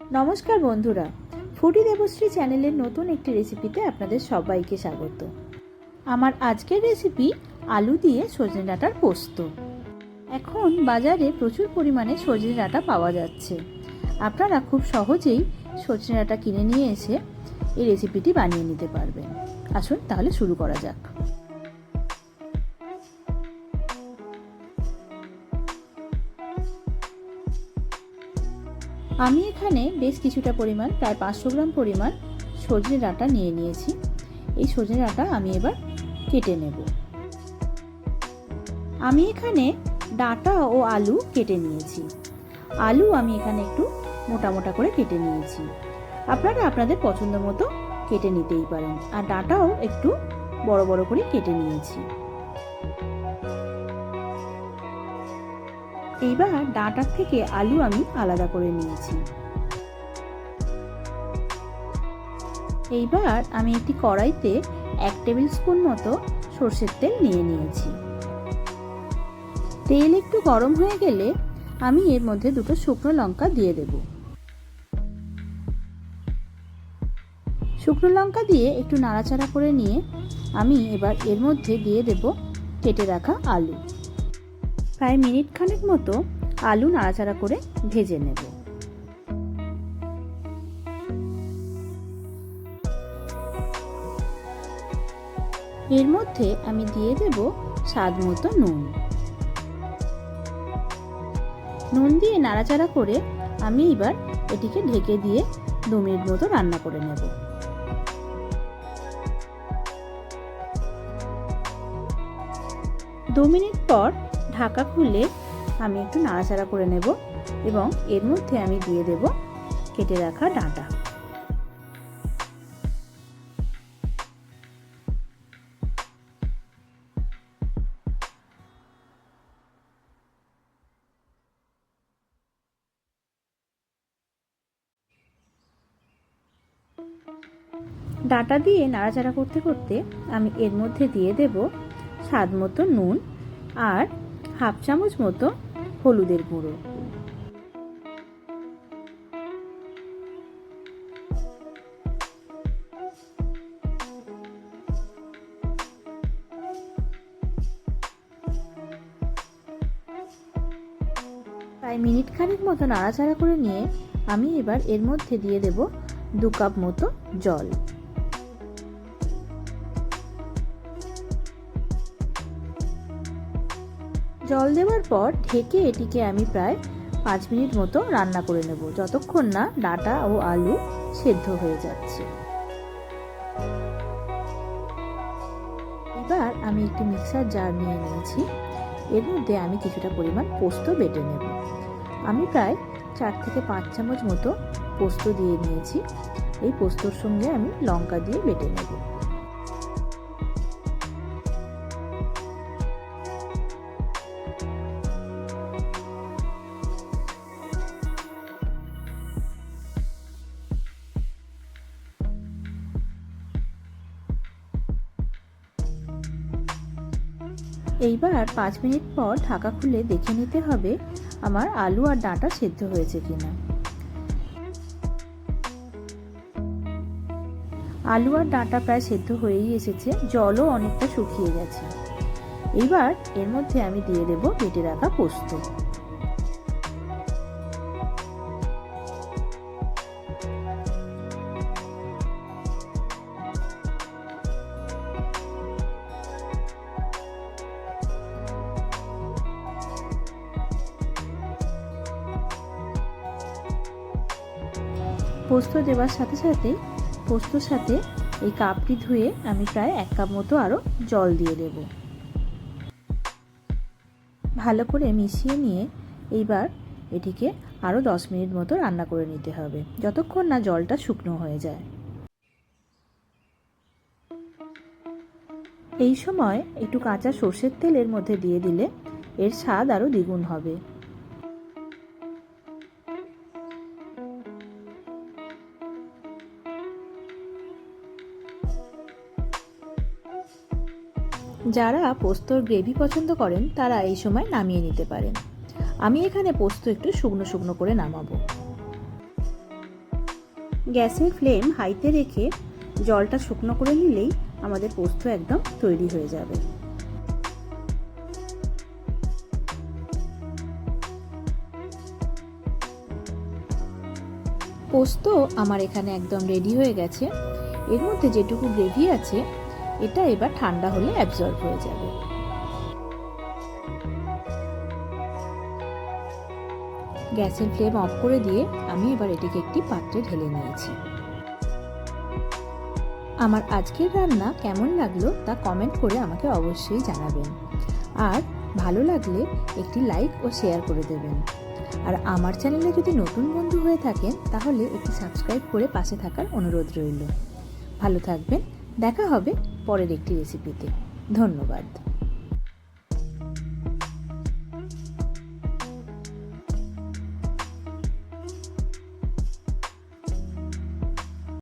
নমস্কার বন্ধুরা, ফুডি দেবশ্রী চ্যানেলের নতুন একটি রেসিপিতে আপনাদের সবাইকে স্বাগত। আমার আজকের রেসিপি আলু দিয়ে সজনে ডাঁটার পোস্ত। এখন বাজারে প্রচুর পরিমাণে সজনে ডাঁটা পাওয়া যাচ্ছে। আপনারা খুব সহজেই সজনে ডাঁটা কিনে নিয়ে এসে এই রেসিপিটি বানিয়ে নিতে পারবেন। আসুন তাহলে শুরু করা যাক। আমি এখানে বেশ কিছুটা পরিমাণ, প্রায় পাঁচশো গ্রাম পরিমাণ সজনে ডাঁটা নিয়ে নিয়েছি। এই সজনে ডাঁটা আমি এবার কেটে নেব। আমি এখানে ডাঁটা ও আলু কেটে নিয়েছি। আলু আমি এখানে একটু মোটা মোটা করে কেটে নিয়েছি। আপনারা আপনাদের পছন্দ মতো কেটে নিতেই পারেন। আর ডাঁটাও একটু বড় বড় করে কেটে নিয়েছি। এইবার ডাঁটার থেকে আলু আমি আলাদা করে নিয়েছি। এইবার আমি একটি কড়াইতে এক টেবিল স্পুন মতো সর্ষের তেল নিয়ে নিয়েছি। তেল একটু গরম হয়ে গেলে আমি এর মধ্যে দুটো শুকনো লঙ্কা দিয়ে দেব। শুকনো লঙ্কা দিয়ে একটু নাড়াচাড়া করে নিয়ে আমি এবার এর মধ্যে দিয়ে দেব কেটে রাখা আলু। প্রায় মিনিট খানেক মতো আলু নাড়াচাড়া করে ভেজে নেব। এর মধ্যে আমি দিয়ে দেব স্বাদ মতো নুন। নুন দিয়ে নাড়াচাড়া করে আমি এবার এটিকে ঢেকে দিয়ে দু মিনিট মতো রান্না করে নেব। দু মিনিট পর ঢাকা খুলে আমি একটু নাড়াচাড়া করে নেব এবং এর মধ্যে আমি দিয়ে দেব কেটে রাখা ডাঁটা। ডাটা দিয়ে নাড়াচাড়া করতে করতে আমি এর মধ্যে দিয়ে দেব স্বাদ মতো নুন আর হাফ চামচ মতো হলুদের গুঁড়ো। প্রায় মিনিট খানিক মতো নাড়াচাড়া করে নিয়ে আমি এবার এর মধ্যে দিয়ে দেব দু কাপ মতো জল। জল দেওয়ার পর ঢেকে এটিকে আমি প্রায় পাঁচ মিনিট মতো রান্না করে নেব। যতক্ষণ না ডাটা ও আলু সেদ্ধ হয়ে যাচ্ছে। এবার আমি একটি মিক্সার জার নিয়ে নিয়েছি। এর মধ্যে আমি কিছুটা পরিমাণ পোস্ত বেটে নেব। আমি প্রায় চার থেকে পাঁচ চামচ মতো পোস্ত দিয়ে নিয়েছি। এই পোস্তর সঙ্গে আমি লঙ্কা দিয়ে বেটে নেব। এইবার পাঁচ মিনিট পর ঢাকা খুলে দেখে নিতে হবে আমার আলু আর ডাঁটা সেদ্ধ হয়েছে কিনা। আলু আর ডাঁটা প্রায় সেদ্ধ হয়েই এসেছে, জলও অনেকটা শুকিয়ে গেছে। এইবার এর মধ্যে আমি দিয়ে দেব বেটে রাখা পোস্ত। পোস্ত দেওয়ার সাথে সাথে পোস্তর সাথে এই কাপটি ধুয়ে আমি প্রায় এক কাপ মতো আরও জল দিয়ে দেব। ভালো করে মিশিয়ে নিয়ে এইবার এটিকে আরও দশ মিনিট মতো রান্না করে নিতে হবে, যতক্ষণ না জলটা শুকনো হয়ে যায়। এই সময় একটু কাঁচা সর্ষের তেলের মধ্যে দিয়ে দিলে এর স্বাদ আরও দ্বিগুণ হবে। যারা পোস্তর গ্রেভি পছন্দ করেন, তারা এই সময় নামিয়ে নিতে পারেন। আমি এখানে পোস্ত একটু শুকনো শুকনো করে নামাবো। গ্যাসের ফ্লেম হাইতে রেখে জলটা শুকনো করে নিলেই আমাদের পোস্ত একদম তৈরি হয়ে যাবে। পোস্ত আমার এখানে একদম রেডি হয়ে গেছে। এর মধ্যে যেটুকু গ্রেভি আছে এটা এবার ঠান্ডা হলে অ্যাবজর্ব হয়ে যাবে। গ্যাসের ফ্লেম অফ করে দিয়ে আমি এবার এটিকে একটি পাত্রে ঢেলে নিয়েছি। আমার আজকের রান্না কেমন লাগল তা কমেন্ট করে আমাকে অবশ্যই জানাবেন। আর ভালো লাগলে একটি লাইক ও শেয়ার করে দেবেন। আর আমার চ্যানেলে যদি নতুন বন্ধু হয়ে থাকেন, তাহলে একটি সাবস্ক্রাইব করে পাশে থাকার অনুরোধ রইল। ভালো থাকবেন, দেখা হবে পরের একটি রেসিপিতে ধন্যবাদ।